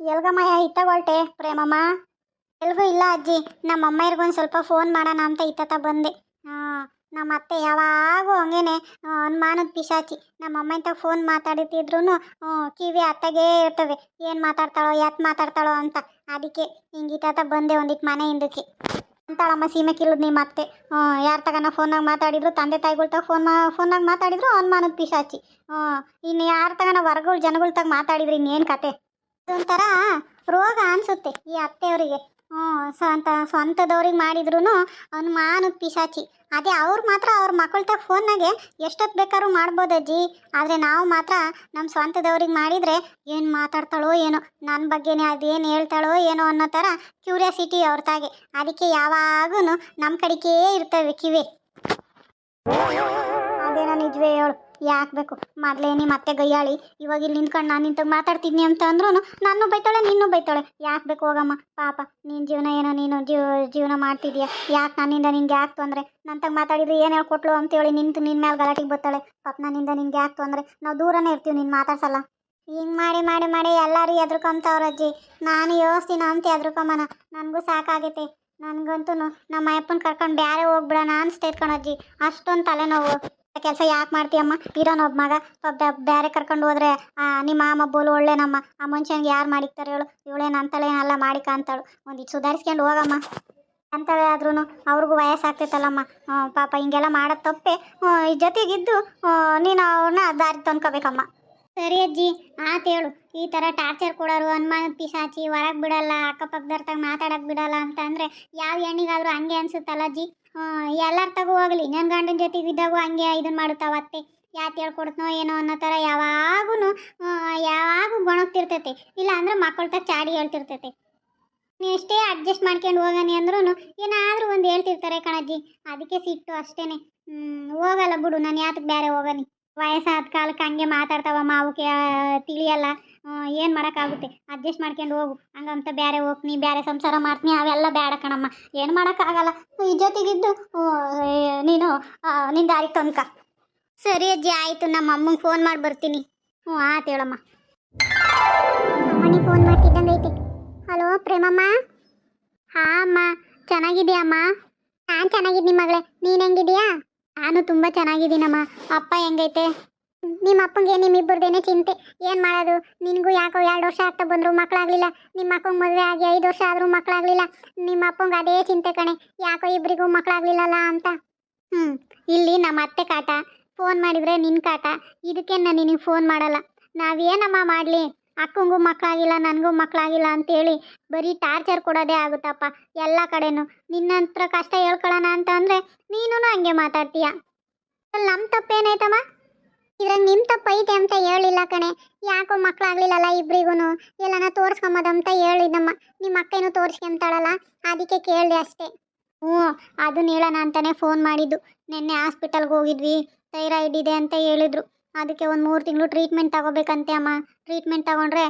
ಎಲ್ಗಮ್ಮಯ್ಯ ಇತ್ತಗೊಳ್ಟೆ ಪ್ರೇಮಮ್ಮ. ಎಲ್ಗೂ ಇಲ್ಲ ಅಜ್ಜಿ. ನಮ್ಮ ಅಮ್ಮಯ್ಯರಿಗೊಂದು ಸ್ವಲ್ಪ ಫೋನ್ ಮಾಡೋಣ ಅಂತ ಇತ್ತತ ಬಂದೆ. ಹಾಂ, ನಮ್ಮ ಅತ್ತೆ ಯಾವಾಗೂ ಹಂಗೇನೆ ಅನುಮಾನದ ಪಿಶಾಚಿ. ನಮ್ಮ ಅಮ್ಮ ಇಂತ ಫೋನ್ ಮಾತಾಡ್ತಿದ್ರು ಕಿವಿ ಅತ್ತಗೇ ಇರ್ತವೆ. ಏನು ಮಾತಾಡ್ತಾಳೋ ಯಾತ್ ಮಾತಾಡ್ತಾಳೋ ಅಂತ. ಅದಕ್ಕೆ ಹಿಂಗಿತ್ತ ಬಂದೆ ಒಂದಿಟ್ಟು ಮನೆ ಹಿಂದಕ್ಕೆ. ಅಂತಾಳಮ್ಮ, ಸೀಮೆ ಕಿಲ್ಲದ್ ನಿಮ್ಮ ಅತ್ತೆ. ಯಾರ ತಗನ ಫೋನಾಗ ಮಾತಾಡಿದ್ರು, ತಂದೆ ತಾಯಿಗಳ ತಗ ಫೋನ್ ಮಾ ಫೋನಾಗ ಮಾತಾಡಿದ್ರು ಅನುಮಾನದ ಪಿಶಾಚಿ. ಇನ್ನು ಯಾರ ತಗನ ಹೊರಗಳ ಜನಗಳ ತಗ ಮಾತಾಡಿದ್ರು, ಇನ್ನೇನು ಕತೆ? ಇದೊಂಥರ ರೋಗ ಅನಿಸುತ್ತೆ ಈ ಅತ್ತೆಯವರಿಗೆ. ಹ್ಞೂ ಸ್ವಂತ ಸ್ವಂತದವ್ರಿಗೆ ಮಾಡಿದ್ರು ಮಾನು ಪಿಶಾಚಿ. ಅದೇ ಅವ್ರು ಮಾತ್ರ ಅವ್ರ ಮಕ್ಕಳ ತಗ ಫೋನ್ನಾಗೆ ಎಷ್ಟೊತ್ತು ಬೇಕಾದ್ರೂ ಮಾಡ್ಬೋದು ಅಜ್ಜಿ. ಆದರೆ ನಾವು ಮಾತ್ರ ನಮ್ಮ ಸ್ವಂತದವ್ರಿಗೆ ಮಾಡಿದರೆ ಏನು ಮಾತಾಡ್ತಾಳೋ ಏನೋ ನನ್ನ ಬಗ್ಗೆನೇ ಅದೇನು ಹೇಳ್ತಾಳೋ ಏನೋ ಅನ್ನೋ ಥರ ಕ್ಯೂರಿಯಾಸಿಟಿ ಅವ್ರ ತಾಗೆ. ಅದಕ್ಕೆ ಯಾವಾಗೂ ನಮ್ಮ ಕಡೆಗೇ ಇರ್ತವೆ ಕಿವಿ. ಅದೇನೋ ನಿಜವೇ ಹೇಳು. ಯಾಕೆ ಬೇಕು? ಮೊದಲೇ ನಿಮ್ಮ ಅತ್ತೆ ಗಯ್ಯಾಳಿ ಇವಾಗ ಇಲ್ಲಿ ನಿಂತ್ಕೊಂಡು ನಾನು ನಿಂತಾಗ ಮಾತಾಡ್ತಿದ್ನಿ ಅಂತ ಅಂದ್ರೂ ನಾನು ಬೈತಾಳೆ, ನೀನು ಬೈತಾಳೆ. ಯಾಕೆ ಬೇಕು ಹೋಗಮ್ಮ? ಪಾಪ ನಿನ್ನ ಜೀವನ ಏನೋ ನೀನು ಜೀವ ಜೀವನ ಮಾಡ್ತಿದ್ಯಾ? ಯಾಕೆ ನನ್ನಿಂದ ನಿನ್ಗೆ ಯಾಕೆ ತೊಂದರೆ? ನಂತಾಗ ಮಾತಾಡಿದ್ರೆ ಏನು ಹೇಳ್ಕೊಟ್ಲು ಅಂತೇಳಿ ನಿಂತು ನಿನ್ನ ಮೇಲೆ ಗಲಾಟಿಗೆ ಬತ್ತಾಳೆ ಪಾಪ, ನನ್ನಿಂದ ನಿನ್ಗೆ ಯಾಕೆ ತೊಂದರೆ? ನಾವು ದೂರನೇ ಇರ್ತೀವಿ, ನೀನು ಮಾತಾಡ್ಸಲ್ಲ. ಹಿಂಗೆ ಮಾಡಿ ಮಾಡಿ ಮಾಡಿ ಎಲ್ಲರೂ ಎದ್ರುಕೊಂತವ್ರ ಅಜ್ಜಿ. ನಾನು ಯೋಚಿಸ್ತೀನಿ ಅಂತ ಎದ್ರುಕೊಂಬನ. ನನಗೂ ಸಾಕಾಗೈತೆ. ನನಗಂತೂ ನಮ್ಮ ಅಯ್ಯಪ್ಪನ ಕರ್ಕೊಂಡು ಬೇರೆ ಹೋಗ್ಬಿಡೋಣ ಅನಿಸ್ತೈತೆ ಕಣಜ್ಜಿ ಅಷ್ಟೊಂದು ತಲೆನೋವು. ಕೆಲಸ ಯಾಕೆ ಮಾಡ್ತೀಯಮ್ಮ? ಇರೋನ್ ಒಬ್ಬ ಮಗ ಬೇರೆ ಕರ್ಕೊಂಡು ಹೋದ್ರೆ ನಿಮ್ಮ ಅಮ್ಮ ಬೋಲು ಒಳ್ಳೇನಮ್ಮ ಆ ಮನುಷ್ಯನಿಗೆ ಯಾರು ಮಾಡಿಕ್ತಾರೆ ಹೇಳು. ಇವಳೇನು ಅಂತಳೇನಲ್ಲ ಮಾಡಿಕ ಅಂತಾಳು ಒಂದಿಷ್ಟು ಸುಧಾರಿಸ್ಕೊಂಡು ಹೋಗಮ್ಮ. ಅಂತವೇ ಆದ್ರೂ ಅವ್ರಿಗೂ ವಯಸ್ಸಾಗ್ತೈತಲ್ಲಮ್ಮ ಪಾಪ ಹಿಂಗೆಲ್ಲ ಮಾಡೋದು ತಪ್ಪೆ. ಜೊತೆಗಿದ್ದು ನೀನು ಅವ್ರನ್ನ ದಾರಿ ತಂದ್ಕೋಬೇಕಮ್ಮ ಸರಿ ಅಜ್ಜಿ ಆತ ಹೇಳು. ಈ ಥರ ಟಾರ್ಚರ್ ಕೊಡೋರು ಅನುಮಾನದ ಪಿಸಾಚಿ ಹೊರಗೆ ಬಿಡಲ್ಲ ಅಕ್ಕಪಕ್ಕದವ್ರ ತಗ ಮಾತಾಡಕ್ಕೆ ಬಿಡಲ್ಲ ಅಂತ ಅಂದರೆ ಯಾವ ಹೆಣ್ಣಿಗಾದ್ರೂ ಹಂಗೆ ಅನ್ಸುತ್ತಲ್ಲ ಅಜ್ಜಿ? ಎಲ್ಲರ ತಗೋ ಹೋಗಲಿ. ನನ್ನ ಗಂಡನ ಜೊತೆಗೆ ಇದ್ದಾಗ ಹಂಗೆ ಇದನ್ ಮಾಡುತ್ತಾವ ಅತ್ತೆ. ಯಾತ್ ಹೇಳ್ಕೊಡ್ತನೋ ಏನೋ ಅನ್ನೋ ಥರ ಯಾವಾಗೂ ಯಾವಾಗೂ ಗೊಣಗ್ತಿರ್ತೈತೆ. ಇಲ್ಲ ಅಂದ್ರೆ ಮಕ್ಕಳ ತಗ ಚಾಡಿ ಹೇಳ್ತಿರ್ತೈತೆ. ನೀವು ಎಷ್ಟೇ ಅಡ್ಜಸ್ಟ್ ಮಾಡ್ಕೊಂಡು ಹೋಗನಿ ಅಂದ್ರೂ ಏನಾದರೂ ಒಂದು ಹೇಳ್ತಿರ್ತಾರೆ ಕಣಜ್ಜಿ. ಅದಕ್ಕೆ ಸಿಟ್ಟು ಅಷ್ಟೇನೆ. ಹ್ಮ್, ಹೋಗಲ್ಲ ಬಿಡು. ನಾನು ಯಾತಕ್ಕೆ ಬೇರೆ ಹೋಗನಿ. ವಯಸ್ಸಾದ ಕಾಲಕ್ಕೆ ಹಂಗೆ ಮಾತಾಡ್ತಾವಮ್ಮ ಅವಕ್ಕೆ ತಿಳಿಯಲ್ಲ. ಏನು ಮಾಡೋಕ್ಕಾಗುತ್ತೆ? ಅಡ್ಜಸ್ಟ್ ಮಾಡ್ಕೊಂಡು ಹೋಗು. ಹಂಗಂತ ಬೇರೆ ಹೋಗ್ತೀನಿ ಬೇರೆ ಸಂಸಾರ ಮಾಡ್ತೀನಿ ಅವೆಲ್ಲ ಬೇಡ ಕಣಮ್ಮ. ಏನು ಮಾಡೋಕ್ಕಾಗಲ್ಲ? ಈ ಜೊತೆಗಿದ್ದು ನೀನು ನಿನ್ನ ದಾರಿ ತಂದ್ಕ ಸರಿ ಅಜ್ಜಿ, ಆಯಿತು. ನಮ್ಮ ಅಮ್ಮಂಗೆ ಫೋನ್ ಮಾಡಿ ಬರ್ತೀನಿ. ಹ್ಞೂ ಆಯ್ತು ಹೇಳಮ್ಮ. ಅಮ್ಮನಿಗೆ ಫೋನ್ ಮಾಡ್ತಿದ್ದಂಗೆ ಹಲೋ, ಪ್ರೇಮಮ್ಮ? ಹಾಂ, ಅಮ್ಮ. ಚೆನ್ನಾಗಿದೆಯಮ್ಮ ನಾನು ಚೆನ್ನಾಗಿದ್ದೀನಿ ಮಗಳೇ. ನೀನು ಹೆಂಗಿದ್ಯಾ? ನಾನು ತುಂಬ ಚೆನ್ನಾಗಿದ್ದೀನಮ್ಮ. ಅಪ್ಪ ಹೆಂಗೈತೆ? ನಿಮ್ಮ ಅಪ್ಪಂಗೆ ನಿಮ್ಮಿಬ್ಬರದೇನೆ ಚಿಂತೆ. ಏನು ಮಾಡೋದು? ನಿನಗೂ ಯಾಕೋ ಎರಡು ವರ್ಷ ಆಗ್ತಾ ಬಂದರು ಮಕ್ಕಳಾಗಲಿಲ್ಲ ನಿಮ್ಮ ಅಪ್ಪಂಗೆ ಮದುವೆ ಆಗಿ ಐದು ವರ್ಷ ಆದರೂ ಮಕ್ಕಳಾಗಲಿಲ್ಲ ನಿಮ್ಮ ಅಪ್ಪಂಗೆ ಅದೇ ಚಿಂತೆ ಕಣೆ. ಯಾಕೋ ಇಬ್ಬರಿಗೂ ಮಕ್ಕಳಾಗಲಿಲ್ಲಲ್ಲ ಅಂತ. ಹ್ಞೂ ಇಲ್ಲಿ ನಮ್ಮ ಅತ್ತೆ ಕಾಟ. ಫೋನ್ ಮಾಡಿದರೆ ನಿನ್ನ ಕಾಟ. ಇದಕ್ಕೆ ನಾನು ನಿನಗೆ ಫೋನ್ ಮಾಡಲ್ಲ. ನಾವೇನಮ್ಮ ಮಾಡಲಿ? ಅಕ್ಕಂಗೂ ಮಕ್ಕಳಾಗಿಲ್ಲ, ನನಗೂ ಮಕ್ಕಳಾಗಿಲ್ಲ ಅಂತೇಳಿ ಬರೀ ಟಾರ್ಚರ್ ಕೊಡೋದೇ ಆಗುತ್ತಪ್ಪ ಎಲ್ಲ ಕಡೆನೂ. ನಿನ್ನ ಹತ್ರ ಕಷ್ಟ ಹೇಳ್ಕೊಳ್ಳೋಣ ಅಂತ ಅಂದರೆ ನೀನು ಹಂಗೆ ಮಾತಾಡ್ತೀಯ. ನಮ್ಮ ತಪ್ಪೇನಾಯ್ತಮ್ಮ? ಇದ್ರಾಗ ನಿಮ್ಮ ತಪ್ಪೈತೆ ಅಂತ ಹೇಳಿಲ್ಲ ಕಣೆ. ಯಾಕೋ ಮಕ್ಕಳಾಗ್ಲಿಲ್ಲಲ್ಲ ಇಬ್ರಿಗೂ ಎಲ್ಲನ ತೋರಿಸ್ಕೊಂಬೋದಂತ ಹೇಳಿದಮ್ಮ ನಿಮ್ಮ ಅಕ್ಕೇನು ತೋರಿಸ್ಕೊಂತಾಳಲ್ಲ ಅದಕ್ಕೆ ಕೇಳಿದೆ ಅಷ್ಟೇ. ಹ್ಞೂ, ಅದನ್ನ ಹೇಳೋಣ ಅಂತಲೇ ಫೋನ್ ಮಾಡಿದ್ದು. ನಿನ್ನೆ ಹಾಸ್ಪಿಟಲ್ಗೆ ಹೋಗಿದ್ವಿ. ಥೈರಾಯ್ಡ್ ಇದೆ ಅಂತ ಹೇಳಿದ್ರು. ಅದಕ್ಕೆ ಒಂದು ಮೂರು ತಿಂಗಳು ಟ್ರೀಟ್ಮೆಂಟ್ ತಗೋಬೇಕಂತೆ ಅಮ್ಮ. ಟ್ರೀಟ್ಮೆಂಟ್ ತಗೊಂಡ್ರೆ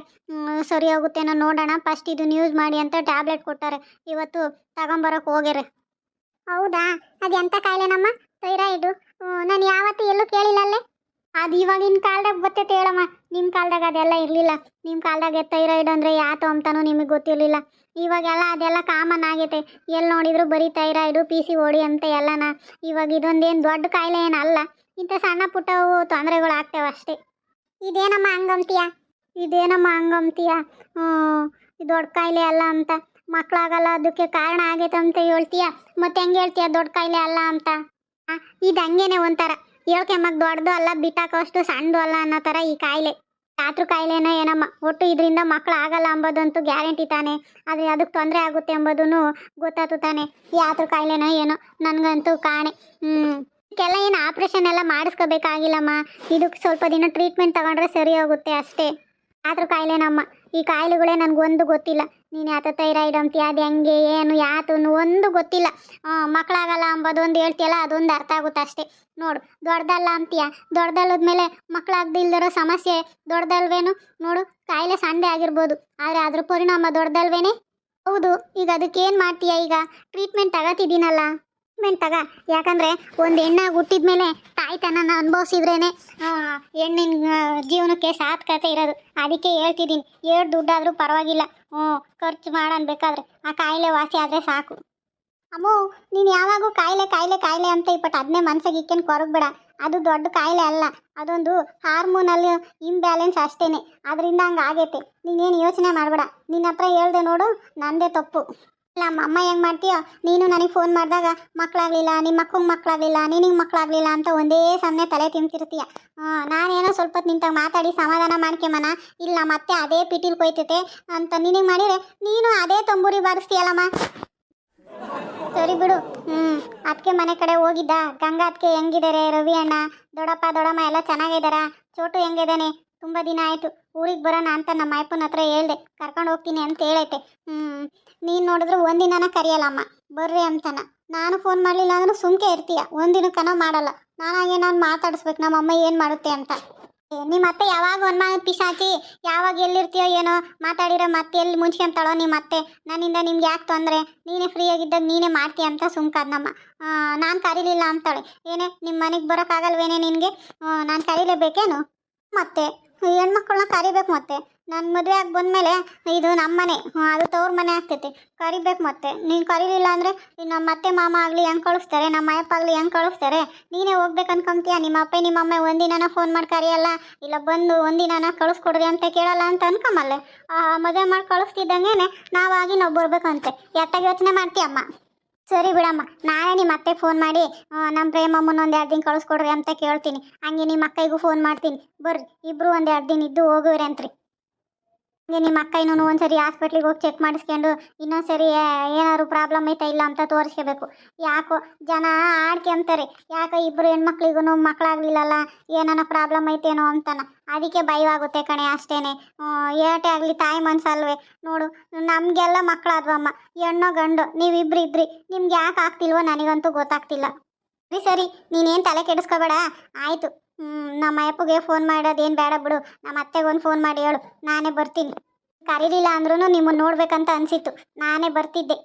ಸರಿ ಹೋಗುತ್ತೇನೋ ನೋಡೋಣ. ಫಸ್ಟ್ ಇದನ್ನ ಯೂಸ್ ಮಾಡಿ ಅಂತ ಟ್ಯಾಬ್ಲೆಟ್ ಕೊಟ್ಟಾರೆ ಇವತ್ತು ತಗೊಂಬರೋಕೆ ಹೋಗ್ಯಾರೆ. ಹೌದಾ? ಅದು ಎಂಥ ಕಾಯಿಲೆನಮ್ಮ? ಥೈರಾಯ್ಡು ನಾನು ಯಾವತ್ತೂ ಎಲ್ಲೂ ಕೇಳಿಲ್ಲಲ್ಲೇ ಅದು ಇವಾಗಿನ ಕಾಲ್ದಾಗ ಬರ್ತೈತೆ ಹೇಳಮ್ಮ. ನಿಮ್ಮ ಕಾಲ್ದಾಗ ಅದೆಲ್ಲ ಇರಲಿಲ್ಲ. ನಿಮ್ಮ ಕಾಲದಾಗ ಥೈರಾಯ್ಡ್ ಅಂದರೆ ಯಾತು ಅಂತಾನೂ ನಿಮಗೆ ಗೊತ್ತಿರಲಿಲ್ಲ. ಇವಾಗೆಲ್ಲ ಅದೆಲ್ಲ ಕಾಮನ್ ಆಗೈತೆ. ಎಲ್ಲಿ ನೋಡಿದ್ರು ಬರೀ ಥೈರಾಯ್ಡು ಪಿ ಸಿ ಓಡಿ ಅಂತ ಎಲ್ಲನ. ಇವಾಗ ಇದೊಂದೇನು ದೊಡ್ಡ ಕಾಯಿಲೆ ಏನಲ್ಲ. ಇಂಥ ಸಣ್ಣ ಪುಟ್ಟವು ತೊಂದರೆಗಳು ಆಗ್ತೇವೆ ಅಷ್ಟೇ. ಇದೇನಮ್ಮ ಹಂಗಂತೀಯ? ಇದೇನಮ್ಮ ಹಂಗಂತೀಯ? ದೊಡ್ಡ ಕಾಯಿಲೆ ಅಲ್ಲ ಅಂತ. ಮಕ್ಕಳಾಗಲ್ಲ, ಅದಕ್ಕೆ ಕಾರಣ ಆಗೈತೆ ಅಂತ ಹೇಳ್ತೀಯ? ಮತ್ತೆ ಹೆಂಗೆ ಹೇಳ್ತೀಯ ದೊಡ್ಡ ಕಾಯಿಲೆ ಅಲ್ಲ ಅಂತ? ಇದು ಹಂಗೇನೆ ಒಂಥರ. ಹೇಳ್ಕೆ ಮಗ ದೊಡ್ಡದು ಅಲ್ಲ ಬಿಟ್ಟಾಕೋಷ್ಟು ಸಣ್ಣದು ಅಲ್ಲ ಅನ್ನೋ ಥರ ಈ ಕಾಯಿಲೆ. ಯಾತ್ರ ಕಾಯಿಲೆನೋ ಏನಮ್ಮ, ಒಟ್ಟು ಇದರಿಂದ ಮಕ್ಕಳು ಆಗಲ್ಲ ಅಂಬೋದಂತೂ ಗ್ಯಾರಂಟಿ ತಾನೆ. ಅದು ಅದಕ್ಕೆ ತೊಂದರೆ ಆಗುತ್ತೆ ಎಂಬುದೂ ಗೊತ್ತಾಯ್ತು ತಾನೆ. ಯಾತ್ರ ಕಾಯಿಲೆನೋ ಏನೋ, ನನಗಂತೂ ಕಾಣೆ. ಹ್ಞೂ ಇದಕ್ಕೆಲ್ಲ ಏನು ಆಪ್ರೇಷನ್ ಎಲ್ಲ ಮಾಡಿಸ್ಕೋಬೇಕಾಗಿಲ್ಲಮ್ಮ. ಇದಕ್ಕೆ ಸ್ವಲ್ಪ ದಿನ ಟ್ರೀಟ್ಮೆಂಟ್ ತಗೊಂಡ್ರೆ ಸರಿ ಹೋಗುತ್ತೆ ಅಷ್ಟೇ. ಆದ್ರೂ ಕಾಯಿಲೆನಮ್ಮ ಈ ಕಾಯಿಲೆಗಳೇ ನನಗೊಂದು ಗೊತ್ತಿಲ್ಲ. ನೀನು ಯಾತ ಥೈರಾಯ್ಡ್ ಅಂತೀಯ, ಅದು ಹೆಂಗೆ, ಏನು ಯಾತು ಒಂದು ಗೊತ್ತಿಲ್ಲ. ಮಕ್ಕಳಾಗಲ್ಲ ಅಂಬೋದು ಒಂದು ಹೇಳ್ತೀಯಲ್ಲ, ಅದೊಂದು ಅರ್ಥ ಆಗುತ್ತೆ ಅಷ್ಟೇ. ನೋಡು, ದೊಡ್ಡದಲ್ಲ ಅಂತೀಯ, ದೊಡ್ಡದಲ್ಲದ್ಮೇಲೆ ಮಕ್ಕಳಾಗ್ದಿಲ್ದಿರೋ ಸಮಸ್ಯೆ ದೊಡ್ಡದಲ್ವೇನು? ನೋಡು, ಕಾಯಿಲೆ ಸಂಡೆ ಆಗಿರ್ಬೋದು, ಆದರೆ ಅದ್ರ ಪರಿಣಾಮ ದೊಡ್ಡದಲ್ವೇನೆ? ಹೌದು, ಈಗ ಅದಕ್ಕೆ ಏನು ಮಾಡ್ತೀಯ ಈಗ? ಟ್ರೀಟ್ಮೆಂಟ್ ತಗೋತಿದ್ದೀನಲ್ಲ. ಟ್ರೀಟ್ಮೆಂಟ್ ತಗ. ಯಾಕಂದ್ರೆ ಒಂದು ಹೆಣ್ಣಾಗಿ ಹುಟ್ಟಿದ್ಮೇಲೆ ತಾಯ್ತನನ ಅನುಭವಿಸಿದ್ರೇನೆ ಹೆಣ್ಣಿನ ಜೀವನಕ್ಕೆ ಸಾರ್ಥಕತೆ ಇರೋದು. ಅದಕ್ಕೆ ಹೇಳ್ತಿದ್ದೀನಿ. ಏಳು ದುಡ್ಡಾದರೂ ಪರವಾಗಿಲ್ಲ. ಹ್ಞೂ, ಖರ್ಚು ಮಾಡೋಣ ಬೇಕಾದ್ರೆ. ಆ ಕಾಯಿಲೆ ವಾಸಿ ಆದರೆ ಸಾಕು. ಅಮ್ಮು, ನೀನು ಯಾವಾಗೂ ಕಾಯಿಲೆ ಕಾಯಿಲೆ ಕಾಯಿಲೆ ಅಂತ ಇಪ್ಪಟ್ಟು ಅದನ್ನೇ ಮನ್ಸಿಗೆ ಇಕ್ಕೇನು ಕೊರಗಬೇಡ. ಅದು ದೊಡ್ಡ ಕಾಯಿಲೆ ಅಲ್ಲ. ಅದೊಂದು ಹಾರ್ಮೋನಲ್ ಇಂಬ್ಯಾಲೆನ್ಸ್ ಅಷ್ಟೇನೆ. ಅದರಿಂದ ಹಂಗೆ ಆಗೈತೆ. ನೀನೇನು ಯೋಚನೆ ಮಾಡಬೇಡ. ನಿನ್ನ ಹತ್ರ ಹೇಳ್ದೆ ನೋಡು, ನಂದೇ ತಪ್ಪು. ನಮ್ಮ ಅಮ್ಮ ಹೆಂಗೆ ಮಾಡ್ತೀಯೋ, ನೀನು ನನಗೆ ಫೋನ್ ಮಾಡಿದಾಗ ಮಕ್ಕಳಾಗಲಿಲ್ಲ ನಿಮ್ಮ ಮಕ್ಕಂಗೆ ಮಕ್ಕಳಾಗಲಿಲ್ಲ ನಿನಗೆ ಮಕ್ಕಳಾಗಲಿಲ್ಲ ಅಂತ ಒಂದೇ ಸಮನೆ ತಲೆ ತಿಂತಿರ್ತೀಯ ನಾನೇನೋ ಸ್ವಲ್ಪ ನಿಂತಾಗ ಮಾತಾಡಿ ಸಮಾಧಾನ ಮಾಡ್ಕೆಮನ ಇಲ್ಲ, ಮತ್ತೆ ಅದೇ ಪಿಟೀಲ್ ಕೊಯ್ತೈತೆ ಅಂತ ನಿನಗೆ ಮಾಡಿದರೆ ನೀನು ಅದೇ ತಂಬೂರಿ ಬಾರಿಸ್ತೀಯಲ್ಲಮ್ಮ. ಸರಿ ಬಿಡು. ಹ್ಞೂ ಅದಕ್ಕೆ ಮನೆ ಕಡೆ ಹೋಗಿದ್ದ. ಗಂಗಾ ಅದಕ್ಕೆ ಹೆಂಗಿದ್ದಾರೆ ರವಿ ಅಣ್ಣ ದೊಡ್ಡಪ್ಪ, ದೊಡ್ಡಮ್ಮ ಎಲ್ಲ ಚೆನ್ನಾಗಿದ್ದಾರಾ ಚೋಟು ಹೆಂಗಿದ್ದಾನೆ ತುಂಬ ದಿನ ಆಯಿತು. ಊರಿಗೆ ಬರೋಣ ಅಂತ ನಮ್ಮ ಅಯ್ಯಪ್ಪನ ಹತ್ರ ಹೇಳ್ದೆ. ಕರ್ಕೊಂಡು ಹೋಗ್ತೀನಿ ಅಂತ ಹೇಳೈತೆ. ಹ್ಞೂ ನೀನು ನೋಡಿದ್ರೆ ಒಂದಿನನ ಕರೆಯಲ್ಲಮ್ಮ. ಬರ್ರಿ ಅಂತನ. ನಾನು ಫೋನ್ ಮಾಡಲಿಲ್ಲ ಅಂದ್ರೆ ಸುಮ್ಕೆ ಇರ್ತೀಯ. ಒಂದಿನಕ್ಕನ ಮಾಡಲ್ಲ. ನಾನಾಗೆ ನಾನು ಮಾತಾಡಿಸ್ಬೇಕು. ನಮ್ಮ ಅಮ್ಮ ಏನು ಮಾಡುತ್ತೆ ಅಂತ. ನಿಮ್ಮ ಅತ್ತೆ ಯಾವಾಗ ಒಂದು ಪಿಶಾಚಿ? ಯಾವಾಗ ಎಲ್ಲಿರ್ತೀಯೋ ಏನೋ ಮಾತಾಡಿರೋ ಮತ್ತೆ ಎಲ್ಲಿ ಮುಂಚ್ಕೊಂತಾಳೋ ನಿಮ್ಮ ಅತ್ತೆ. ನನ್ನಿಂದ ನಿಮ್ಗೆ ಯಾಕೆ ತೊಂದರೆ? ನೀನೇ ಫ್ರೀ ಆಗಿದ್ದಾಗ ನೀನೇ ಮಾಡ್ತೀಯ ಅಂತ ಸುಮ್ಕಾದ್ನಮ್ಮ ನಾನು ಕರೀಲಿಲ್ಲ ಅಂತಾಳೆ. ಏನೇ ನಿಮ್ಮ ಮನೆಗೆ ಬರೋಕ್ಕಾಗಲ್ವೇನೆ ನಿನಗೆ? ನಾನು ಕರೀಲೇಬೇಕೇನು? ಮತ್ತೆ? ಹೆಣ್ಮಕ್ಳನ್ನ ಕರಿಬೇಕು ಮತ್ತೆ. ನನ್ನ ಮದುವೆ ಆಗಿ ಬಂದಮೇಲೆ ಇದು ನಮ್ಮ ಮನೆ ಅದು ತವ್ರ ಮನೆ ಆಗ್ತೈತಿ. ಕರಿಬೇಕು ಮತ್ತೆ. ನೀನು ಕರೀಲಿಲ್ಲ ಅಂದರೆ ನಮ್ಮ ಅತ್ತೆ ಮಾಮ ಆಗಲಿ ಹೆಂಗೆ ಕಳಿಸ್ತಾರೆ ನಮ್ಮ ಅಯ್ಯಪ್ಪ ಆಗಲಿ ಹೆಂಗೆ ಕಳಿಸ್ತಾರೆ? ನೀನೇ ಹೋಗ್ಬೇಕು ಅನ್ಕೊಂತೀಯ? ನಿಮ್ಮ ಅಪ್ಪ, ನಿಮ್ಮ ಅಮ್ಮ ಒಂದಿನ ಫೋನ್ ಮಾಡಿ ಕರೆಯಲ್ಲ, ಇಲ್ಲ ಬಂದು ಒಂದಿನ ಕಳಿಸ್ಕೊಡ್ರಿ ಅಂತ ಕೇಳಲ್ಲ ಅಂತ ಅನ್ಕೊಂಬಲ್ಲೆ. ಮದುವೆ ಮಾಡಿ ಕಳಿಸ್ತಿದ್ದಂಗೆ ನಾವಾಗಿ ನಾವು ಬರ್ಬೇಕಂತೆ. ಎತ್ತಾಗ ಯೋಚನೆ ಮಾಡ್ತೀಯಮ್ಮ? ಸರಿ ಬಿಡಮ್ಮ, ನಾನೇ ನಿಮ್ಮ ಅತ್ತೆ ಫೋನ್ ಮಾಡಿ ನಮ್ಮ ಪ್ರೇಮಮ್ಮನ ಒಂದು ಎರಡು ದಿನ ಕಳಿಸ್ಕೊಡ್ರಿ ಅಂತ ಕೇಳ್ತೀನಿ. ಹಂಗೆ ನಿಮ್ಮ ಅಕ್ಕೈಗೂ ಫೋನ್ ಮಾಡ್ತೀನಿ. ಬರ್ರಿ, ಇಬ್ರು ಒಂದು ಎರಡು ದಿನ ಇದ್ದು ಹೋಗುವ್ರಿ ಅಂತ್ರಿ ನಿಮ್ಮ ಅಕ್ಕ ಇನ್ನೂ ಒಂದ್ಸರಿ ಹಾಸ್ಪಿಟ್ಲಿಗೆ ಹೋಗಿ ಚೆಕ್ ಮಾಡಿಸ್ಕೊಂಡು ಇನ್ನೊಂದ್ಸರಿ ಏನಾದ್ರು ಪ್ರಾಬ್ಲಮ್ ಐತಾ ಇಲ್ಲ ಅಂತ ತೋರಿಸ್ಕೋಬೇಕು. ಯಾಕೋ ಜನ ಆಡ್ಕೊಂತಾರೆ. ಯಾಕೋ ಇಬ್ಬರು ಹೆಣ್ಮಕ್ಳಿಗೂ ಮಕ್ಕಳಾಗ್ಲಿಲ್ಲಲ್ಲ ಏನಾನ ಪ್ರಾಬ್ಲಮ್ ಐತೇನೋ ಅಂತಾನ. ಅದಕ್ಕೆ ಭಯವಾಗುತ್ತೆ ಕಣೆ ಅಷ್ಟೇನೆ. ಏಟೆ ಆಗಲಿ ತಾಯಿ ಮನ್ಸಲ್ವೇ. ನೋಡು, ನಮಗೆಲ್ಲ ಮಕ್ಕಳಾದ್ವಮ್ಮ ಹೆಣ್ಣು ಗಂಡು, ನೀವಿಬ್ರು ಇದ್ರಿ. ನಿಮ್ಗೆ ಯಾಕೆ ಆಗ್ತಿಲ್ವೋ ನನಗಂತೂ ಗೊತ್ತಾಗ್ತಿಲ್ಲ. ಸರಿ, ನೀನೇನು ತಲೆ ಕೆಡಿಸ್ಕೋಬೇಡ. ಆಯಿತು. ನಮ್ಮ ಅಪ್ಪಗೆ ಫೋನ್ ಮಾಡೋದೇನು ಬೇಡ ಬಿಡು. ನಮ್ಮ ಅತ್ತೆಗೊಂದು ಫೋನ್ ಮಾಡಿ ಹೇಳು. ನಾನೇ ಬರ್ತೀನಿ. ಕರೀಲಿಲ್ಲ ಅಂದ್ರೂ ನಿಮ್ಮನ್ನು ನೋಡ್ಬೇಕಂತ ಅನಿಸಿತ್ತು. ನಾನೇ ಬರ್ತಿದ್ದೆ.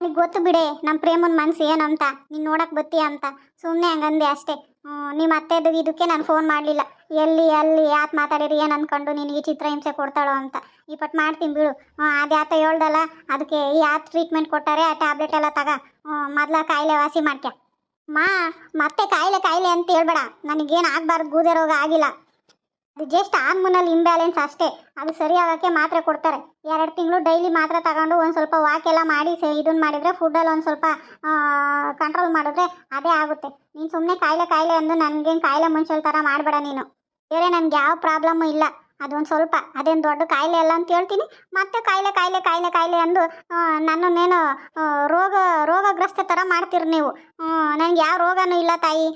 ನಿಮಗೆ ಗೊತ್ತು ಬಿಡೆ ನಮ್ಮ ಪ್ರೇಮನ ಮನಸ್ಸು ಏನು ಅಂತ? ನೀನು ನೋಡಕ್ಕೆ ಬತ್ತೀಯ ಅಂತ? ಸುಮ್ಮನೆ ಹಂಗಂದೆ ಅಷ್ಟೇ. ನಿಮ್ಮ ಅತ್ತೆದು ಇದಕ್ಕೆ ನಾನು ಫೋನ್ ಮಾಡಲಿಲ್ಲ. ಎಲ್ಲಿ, ಅಲ್ಲಿ ಯಾಕೆ ಮಾತಾಡಿರಿ, ಏನು ಅಂದ್ಕೊಂಡು ನಿನಗೆ ಚಿತ್ರಹಿಂಸೆ ಕೊಡ್ತಾಳೋ ಅಂತ. ಈ ಪಟ್ಟು ಮಾಡ್ತೀನಿ ಬಿಡು. ಅದು ಯಾತ ಹೇಳ್ದಲ್ಲ, ಅದಕ್ಕೆ ಯಾತ್ ಟ್ರೀಟ್ಮೆಂಟ್ ಕೊಟ್ಟಾರೆ, ಆ ಟ್ಯಾಬ್ಲೆಟ್ ಎಲ್ಲ ತಗ. ಮೊದಲ ಕಾಯಿಲೆ ವಾಸಿ ಮಾಡ್ಕ್ಯ. ಮಾ, ಮತ್ತೆ ಕಾಯಿಲೆ ಕಾಯಿಲೆ ಅಂತ ಹೇಳ್ಬೇಡ. ನನಗೇನು ಆಗಬಾರ್ದು, ಗೂದೆ ರೋಗ ಆಗಿಲ್ಲ. ಅದು ಜಸ್ಟ್ ಹಾರ್ಮೋನಲ್ ಇಂಬ್ಯಾಲೆನ್ಸ್ ಅಷ್ಟೇ. ಅದು ಸರಿ ಆಗೋಕ್ಕೆ ಮಾತ್ರೆ ಕೊಡ್ತಾರೆ. ಎರಡು ತಿಂಗಳು ಡೈಲಿ ಮಾತ್ರೆ ತಗೊಂಡು ಒಂದು ಸ್ವಲ್ಪ ವಾಕ್ ಎಲ್ಲ ಮಾಡಿ ಇದನ್ನ ಮಾಡಿದರೆ ಫುಡ್ಡಲ್ಲಿ ಒಂದು ಸ್ವಲ್ಪ ಕಂಟ್ರೋಲ್ ಮಾಡಿದ್ರೆ ಅದೇ ಆಗುತ್ತೆ. ನೀನು ಸುಮ್ಮನೆ ಕಾಯಿಲೆ ಕಾಯಿಲೆ ಅಂದು ನನಗೇನು ಕಾಯಿಲೆ ಮುಂಚೆ ಥರ ಮಾಡಬೇಡ ನೀನು. ಬೇರೆ ನನಗೆ ಯಾವ ಪ್ರಾಬ್ಲಮ್ಮು ಇಲ್ಲ. ಅದೊಂದು ಸ್ವಲ್ಪ, ಅದೇನು ದೊಡ್ಡ ಕಾಯಿಲೆ ಅಲ್ಲ ಅಂತ ಹೇಳ್ತೀನಿ. ಮತ್ತೆ ಕಾಯಿಲೆ ಕಾಯಿಲೆ ಕಾಯಿಲೆ ಕಾಯಿಲೆ ಅಂದು ನನ್ನನ್ನೇನು ರೋಗ ರೋಗಗ್ರಸ್ತ ಥರ ಮಾಡ್ತೀರಿ ನೀವು. ನನಗೆ ಯಾವ ರೋಗನೂ ಇಲ್ಲ ತಾಯಿ.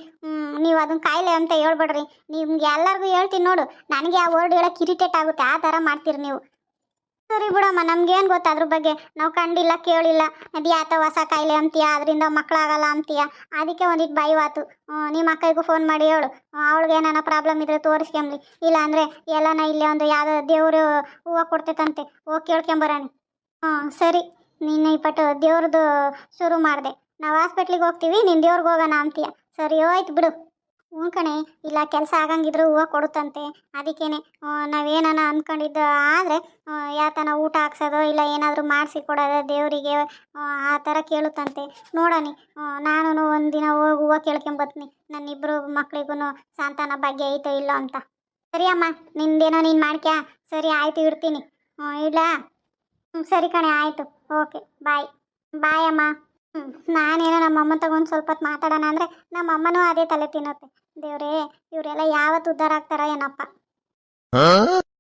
ನೀವು ಅದನ್ನ ಕಾಯಿಲೆ ಅಂತ ಹೇಳ್ಬೇಡ್ರಿ. ನಿಮ್ಗೆ ಎಲ್ಲರಿಗೂ ಹೇಳ್ತೀನಿ ನೋಡು. ನನಗೆ ಆ ವರ್ಡ್ ಹೇಳಕ್ಕೆ ಇರಿಟೇಟ್ ಆಗುತ್ತೆ. ಆ ಥರ ಮಾಡ್ತೀರಿ ನೀವು. ಸರಿ ಬಿಡಮ್ಮ, ನಮ್ಗೇನು ಗೊತ್ತ ಅದ್ರ ಬಗ್ಗೆ? ನಾವು ಕಂಡಿಲ್ಲ, ಕೇಳಿಲ್ಲ. ಅದು ಯಾತ ಹೊಸ ಕಾಯಿಲೆ ಅಂತೀಯ, ಅದರಿಂದ ಮಕ್ಕಳಾಗಲ್ಲ ಅಂತೀಯ? ಅದಕ್ಕೆ ಒಂದಿಟ್ಟು ಭಯವಾತು ನಿಮ್ಮ ಅಕ್ಕಿಗೂ ಫೋನ್ ಮಾಡಿ ಹೇಳು. ಅವಳಿಗೆ ಏನಾನ ಪ್ರಾಬ್ಲಮ್ ಇದ್ರೆ ತೋರಿಸ್ಕೊಂಬ್ಲಿ ಇಲ್ಲ ಅಂದರೆ ಎಲ್ಲನ ಇಲ್ಲೇ ಒಂದು ಯಾವುದೋ ದೇವರು ಹೂವು ಕೊಡ್ತೈತಂತೆ. ಹೋಗಿ ಕೇಳ್ಕೊಂಬರಣಿ. ಹಾಂ ಸರಿ. ನೀನು ಇಪ್ಪಟ್ಟು ದೇವ್ರದ್ದು ಶುರು ಮಾಡಿದೆ. ನಾವು ಹಾಸ್ಪಿಟ್ಲಿಗೆ ಹೋಗ್ತೀವಿ, ನೀನು ದೇವ್ರಿಗೆ ಹೋಗೋಣ ಅಂತೀಯ. ಸರಿ ಹೋಯ್ತು ಬಿಡು. ಹ್ಞೂ ಕಣೆ, ಇಲ್ಲ ಕೆಲಸ ಆಗಂಗಿದ್ರು ಹೂವು ಕೊಡುತ್ತಂತೆ. ಅದಕ್ಕೇನೆ ನಾವೇನಾನ ಅಂದ್ಕೊಂಡಿದ್ದು ಆದರೆ ಯಾತನ ಊಟ ಹಾಕ್ಸೋದು ಇಲ್ಲ ಏನಾದರೂ ಮಾಡಿಸಿ ಕೊಡೋದು ದೇವರಿಗೆ, ಆ ಥರ ಕೇಳುತ್ತಂತೆ. ನೋಡೋಣ ನಾನು ಒಂದಿನ ಹೋಗಿ ಹೂವು ಕೇಳ್ಕೊಂಬತ್ತೀನಿ ನನ್ನಿಬ್ಬರು ಮಕ್ಳಿಗೂ ಸಂತಾನ ಭಾಗ್ಯ ಐತೋ ಇಲ್ಲೋ ಅಂತ. ಸರಿ ಅಮ್ಮ, ನಿಂದೇನೋ ನೀನು ಮಾಡ್ಕ್ಯಾ? ಸರಿ, ಆಯಿತು, ಇಡ್ತೀನಿ. ಹ್ಞೂ ಸರಿ ಕಣೆ, ಆಯಿತು. ಓಕೆ ಬಾಯ್ ಬಾಯ್ ಅಮ್ಮ. ಹ್ಞೂ ನಾನೇನೋ ನಮ್ಮ ಅಮ್ಮ ತಗೊಂಡು ಸ್ವಲ್ಪ ಹೊತ್ತು ಮಾತಾಡೋಣ ಅಂದರೆ ನಮ್ಮ ಅಮ್ಮನೂ ಅದೇ ತಲೆ ತಿನ್ನುತ್ತೆ. ದೇವ್ರೇ, ಇವರೆಲ್ಲ ಯಾವತ್ತು ಉದ್ಧಾರ ಆಗ್ತಾರ ಏನಪ್ಪ.